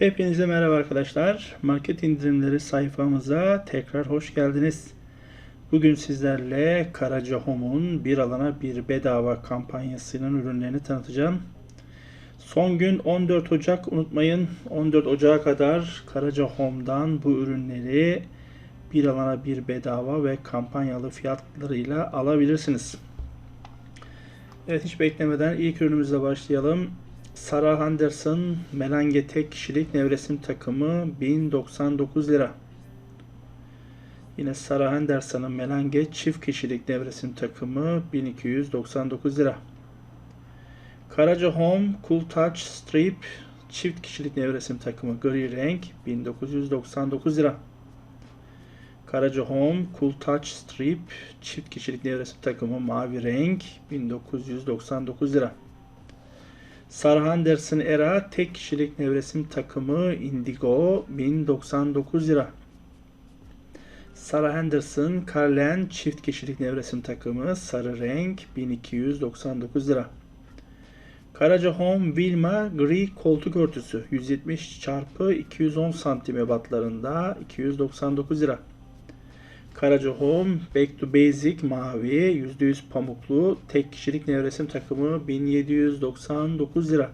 Hepinize merhaba arkadaşlar. Market indirimleri sayfamıza tekrar hoş geldiniz. Bugün sizlerle Karaca Home'un bir alana bir bedava kampanyasının ürünlerini tanıtacağım. Son gün 14 Ocak unutmayın 14 Ocak'a kadar Karaca Home'dan bu ürünleri bir alana bir bedava ve kampanyalı fiyatlarıyla alabilirsiniz. Evet hiç beklemeden ilk ürünümüzle başlayalım. Sarah Anderson Melange tek kişilik nevresim takımı 1099 lira. Yine Sarah Anderson'ın Melange çift kişilik nevresim takımı 1299 lira. Karaca Home Cool Touch Strip çift kişilik nevresim takımı gri renk 1999 lira. Karaca Home Cool Touch Strip çift kişilik nevresim takımı mavi renk 1999 lira. Sarah Anderson Era tek kişilik nevresim takımı Indigo 1099 lira. Sarah Anderson Carlen çift kişilik nevresim takımı sarı renk 1299 lira. Karaca Home Vilma gri koltuk örtüsü 170 çarpı 210 santim ebatlarında 299 lira. Karaca Home Back to Basic mavi %100 pamuklu tek kişilik nevresim takımı 1799 lira.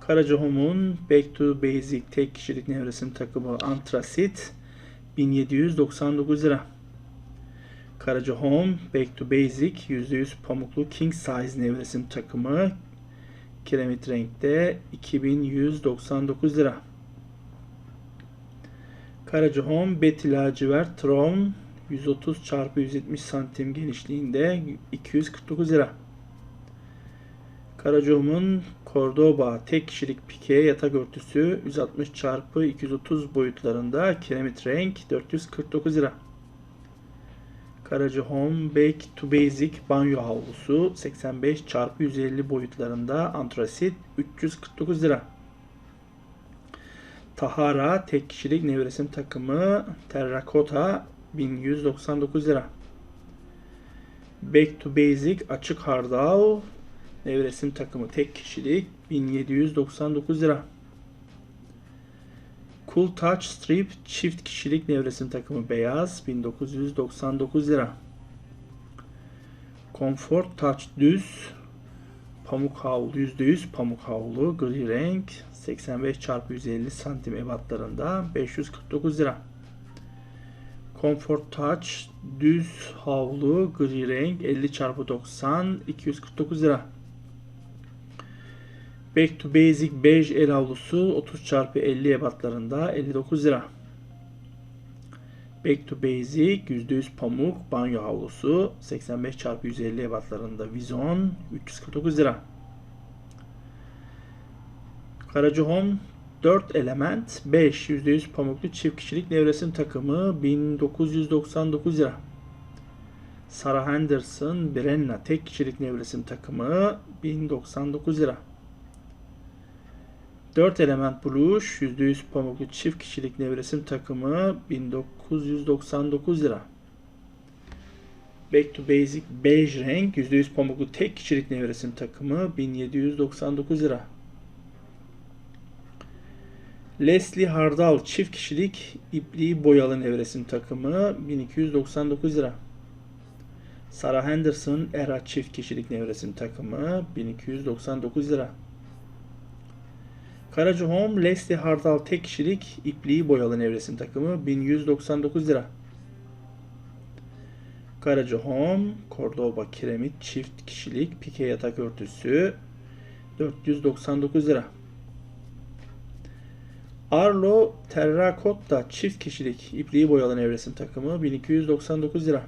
Karaca Home'un Back to Basic tek kişilik nevresim takımı Antrasit 1799 lira. Karaca Home Back to Basic %100 pamuklu King Size nevresim takımı kiremit renkte 2199 lira. Karaca Home Betty lacivert Tron 130 x 170 santim genişliğinde 249 lira. Karaca Home'un Cordoba tek kişilik pike yatak örtüsü 160 x 230 boyutlarında kiremit renk 449 lira. Karaca Home Back to Basic banyo havlusu 85 x 150 boyutlarında antrasit 349 lira. Tahara tek kişilik nevresim takımı terrakota 1199 lira. Back to Basic açık hardal nevresim takımı tek kişilik 1799 lira. Cool Touch Strip çift kişilik nevresim takımı beyaz 1999 lira. Comfort Touch düz pamuk havlu %100 pamuk havlu gri renk 85 x 150 santim ebatlarında 549 lira. Comfort Touch düz havlu gri renk 50 x 90 249 lira. Back to Basic bej el havlusu 30 x 50 ebatlarında 59 lira. Back to Basic %100 pamuk banyo havlusu 85 x 150 ebatlarında Vizon 349 lira. Karaca Home 4 element 5 %100 pamuklu çift kişilik nevresim takımı 1999 lira. Sarah Henderson Brenna tek kişilik nevresim takımı 1099 lira. 4 element buluş %100 pamuklu çift kişilik nevresim takımı 1999 lira. Back to Basic bej renk %100 pamuklu tek kişilik nevresim takımı 1799 lira. Leslie Hardal çift kişilik ipliği boyalı nevresim takımı 1299 lira. Sarah Henderson Era çift kişilik nevresim takımı 1299 lira. Karaca Home Leslie Hardal tek kişilik ipliği boyalı nevresim takımı 1199 lira. Karaca Home Cordoba kiremit çift kişilik pike yatak örtüsü 499 lira. Arlo Terracotta çift kişilik ipliği boyalı nevresim takımı 1299 lira.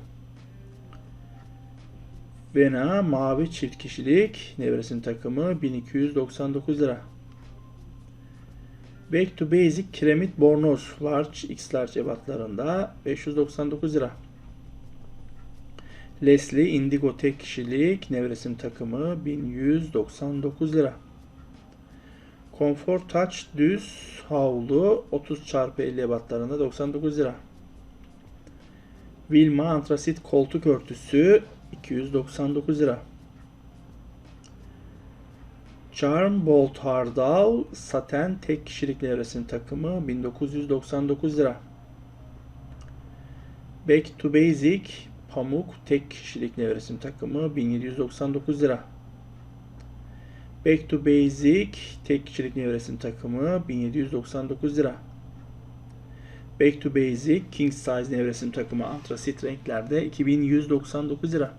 Vena mavi çift kişilik nevresim takımı 1299 lira. Back to Basic kiremit bornoz large x large ebatlarında 599 lira. Leslie Indigo tek kişilik nevresim takımı 1199 lira. Comfort Touch düz havlu 30 x 50 ebatlarında 99 lira. Vilma antrasit koltuk örtüsü 299 lira. Charm Bolt Hardal Saten tek kişilik nevresim takımı 1999 lira. Back to Basic Pamuk tek kişilik nevresim takımı 1799 lira. Back to Basic tek kişilik nevresim takımı 1799 lira. Back to Basic King Size nevresim takımı antrasit renklerde 2199 lira.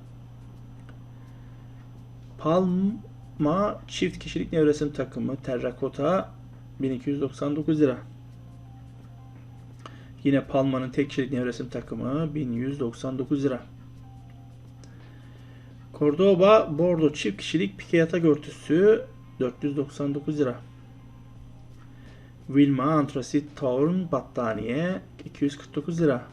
Palma çift kişilik nevresim takımı terrakota 1299 lira. Yine Palma'nın tek kişilik nevresim takımı 1199 lira. Cordoba Bordo çift kişilik pike yatak örtüsü 499 lira. Wilma Antrasit Torn battaniye 249 lira.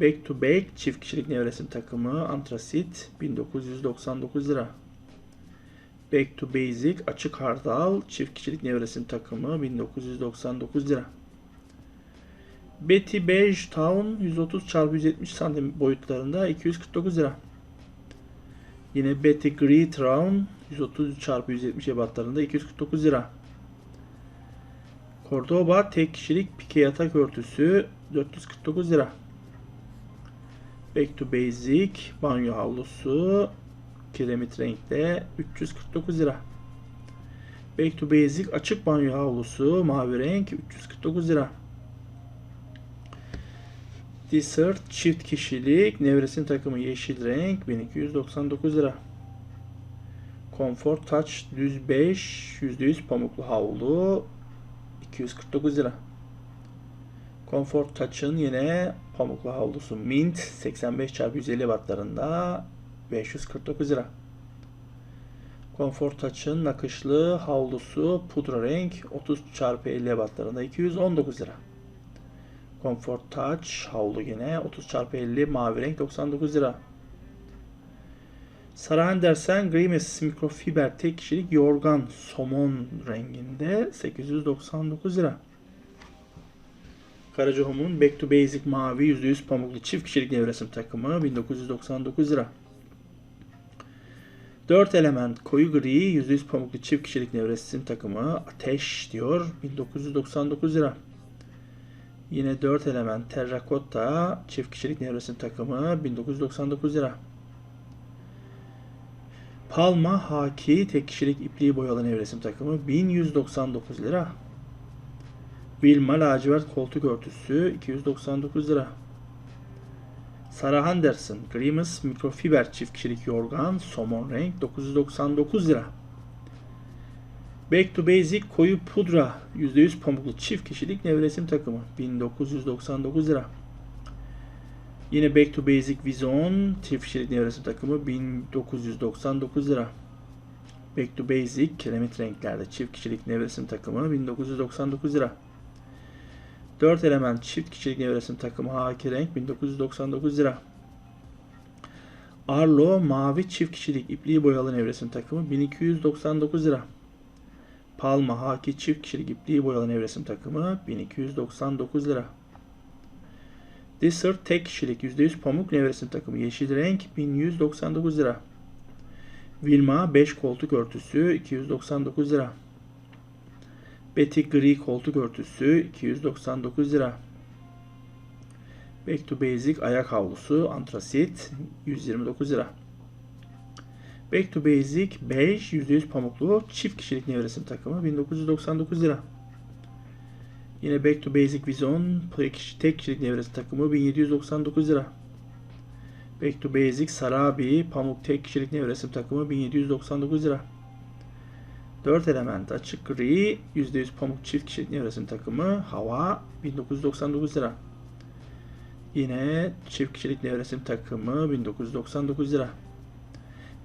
Back to Back çift kişilik nevresim takımı Antrasit 1999 lira. Back to Basic açık hardal çift kişilik nevresim takımı 1999 lira. Betty Beige Town 130 x 170 santim boyutlarında 249 lira. Yine Betty Grey Town 130 x 170 ebatlarında 249 lira. Cordoba tek kişilik pike yatak örtüsü 449 lira. Back to Basic banyo havlusu kiremit renkte 349 lira. Back to Basic açık banyo havlusu mavi renk 349 lira. Dessert çift kişilik nevresim takımı yeşil renk 1299 lira. Comfort Touch düz 5 %100 pamuklu havlu 249 lira. Comfort Touch'ın yine pamuklu havlusu Mint 85 x 150 wattlarında 549 lira. Comfort Touch'ın nakışlı havlusu pudra renk 30 x 50 wattlarında 219 lira. Comfort Touch havlu yine 30 x 50 mavi renk 99 lira. Sarah Andersen Grimace mikrofiber tek kişilik yorgan somon renginde 899 lira. Karaca Back to Basic mavi %100 pamuklu çift kişilik nevresim takımı 1999 lira. 4 element koyu gri %100 pamuklu çift kişilik nevresim takımı ateş diyor 1999 lira. Yine 4 element terrakotta çift kişilik nevresim takımı 1999 lira. Palma Haki tek kişilik ipliği boyalı nevresim takımı 1199 lira. Wilma lacivert koltuk örtüsü 299 lira. Sarah Anderson Grimace mikrofiber çift kişilik yorgan somon renk 999 lira. Back to Basic koyu pudra %100 pamuklu çift kişilik nevresim takımı 1999 lira. Yine Back to Basic Vizon çift kişilik nevresim takımı 1999 lira. Back to Basic kiremit renklerde çift kişilik nevresim takımı 1999 lira. 4 element çift kişilik nevresim takımı haki renk 1999 lira. Arlo mavi çift kişilik ipliği boyalı nevresim takımı 1299 lira. Palma haki çift kişilik ipliği boyalı nevresim takımı 1299 lira. Dessert tek kişilik %100 pamuk nevresim takımı yeşil renk 1199 lira. Vilma 5 koltuk örtüsü 299 lira. Betty gri koltuk örtüsü 299 lira. Back to Basic ayak havlusu antrasit 129 lira. Back to Basic bej %100 pamuklu çift kişilik nevresim takımı 1999 lira. Yine Back to Basic Vision tek kişilik nevresim takımı 1799 lira. Back to Basic Sarabi pamuk tek kişilik nevresim takımı 1799 lira. 4 element açık gri %100 pamuk çift kişilik nevresim takımı hava 1999 lira. Yine çift kişilik nevresim takımı 1999 lira.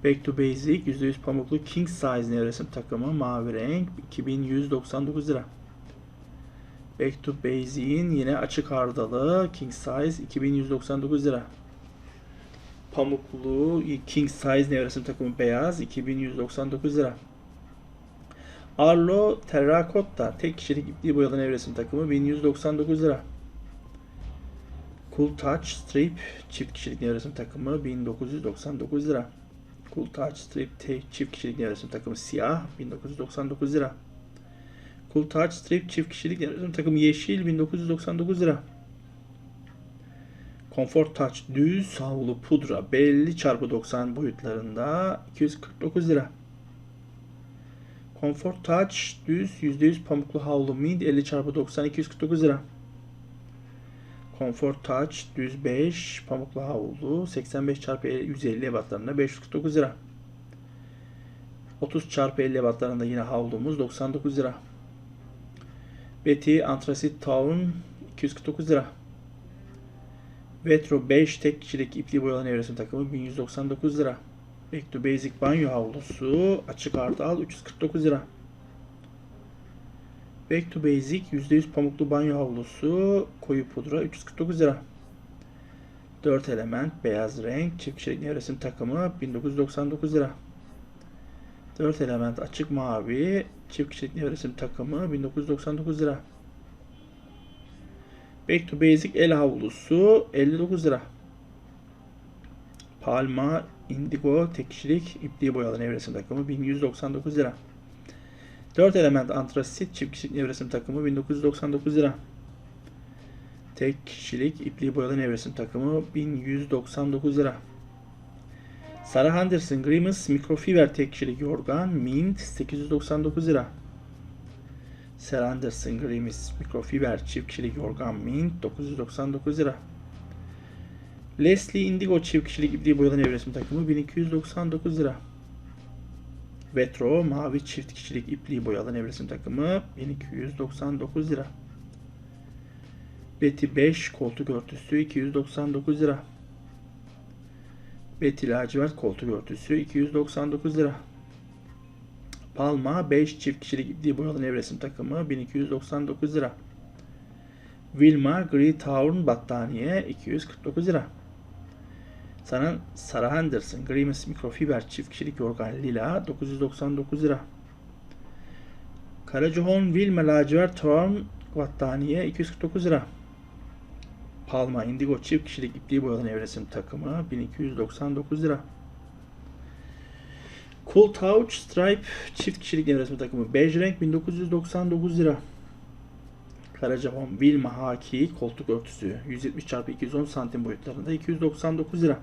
Back to Basic %100 pamuklu King Size nevresim takımı mavi renk 2199 lira. Back to Basic'in yine açık hardalı King Size 2199 lira. Pamuklu King Size nevresim takımı beyaz 2199 lira. Arlo Terracotta tek kişilik ipliği boyalı nevresim takımı 1199 lira. Cool Touch Strip çift kişilik nevresim takımı 1999 lira. Cool Touch Strip tek çift kişilik nevresim takımı siyah 1999 lira. Cool Touch Strip çift kişilik nevresim takımı yeşil 1999 lira. Comfort Touch düz havlu pudra belli çarpı 90 boyutlarında 249 lira. Comfort Touch düz %100 pamuklu havlu mint 50 çarpı 90 249 lira. Comfort Touch düz 5 pamuklu havlu 85 çarpı 150 ebatlarında 549 lira. 30 çarpı 50 ebatlarında yine havlumuz 99 lira. Betty Antrasit Town 249 lira. Vetro 5 tek kişilik ipli boyalı nevresim takımı 1199 lira. Back to Basic banyo havlusu açık artı al 349 lira. Back to Basic %100 pamuklu banyo havlusu koyu pudra 349 lira. 4 element beyaz renk çift kişilik nevresim takımı 1999 lira. 4 element açık mavi çift kişilik nevresim takımı 1999 lira. Back to Basic el havlusu 59 lira. Palma Indigo tek kişilik ipliği boyalı nevresim takımı 1199 lira. 4 element antrasit çift kişilik nevresim takımı 1999 lira. Tek kişilik ipliği boyalı nevresim takımı 1199 lira. Sarah Henderson Grimace mikrofiber tek kişilik yorgan mint 899 lira. Sarah Henderson Grimace mikrofiber çift kişilik yorgan mint 999 lira. Leslie Indigo çift kişilik ipliği boyalı nevresim takımı 1299 lira. Vetro mavi çift kişilik ipliği boyalı nevresim takımı 1299 lira. Betty 5 koltuk örtüsü 299 lira. Betty lacivert koltuk örtüsü 299 lira. Palma 5 çift kişilik ipliği boyalı nevresim takımı 1299 lira. Wilma Gri Town battaniye 249 lira. Sana Sarah Henderson Grimace mikrofiber çift kişilik yorgan lila 999 lira. Karacaoğlan Wilma lacivert Town battaniye 249 lira. Palma Indigo çift kişilik ipliği boyalı nevresim takımı 1299 lira. Cool Touch Stripe çift kişilik nevresim takımı bej renk 1999 lira. Karacaoğlan Wilma Haki koltuk örtüsü 170 x 210 santim boyutlarında 299 lira.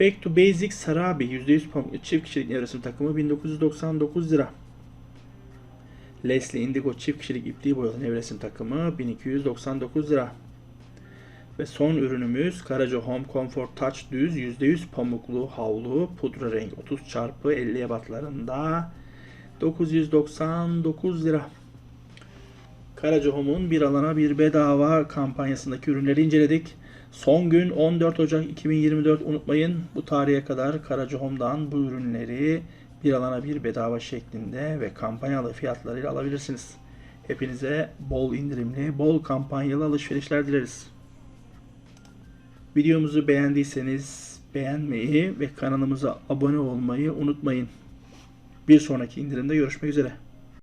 Back to Basic Sarabi %100 pamuklu çift kişilik nevresim takımı 1999 lira. Leslie Indigo çift kişilik ipliği boyalı nevresim takımı 1299 lira. Ve son ürünümüz Karaca Home Comfort Touch düz %100 pamuklu havlu pudra renk 30 çarpı 50 ebatlarında 999 lira. Karaca bir alana bir bedava kampanyasındaki ürünleri inceledik. Son gün 14 Ocak 2024 unutmayın bu tarihe kadar Karaca bu ürünleri bir alana bir bedava şeklinde ve kampanyalı fiyatlarıyla alabilirsiniz. Hepinize bol indirimli, bol kampanyalı alışverişler dileriz. Videomuzu beğendiyseniz beğenmeyi ve kanalımıza abone olmayı unutmayın. Bir sonraki indirimde görüşmek üzere.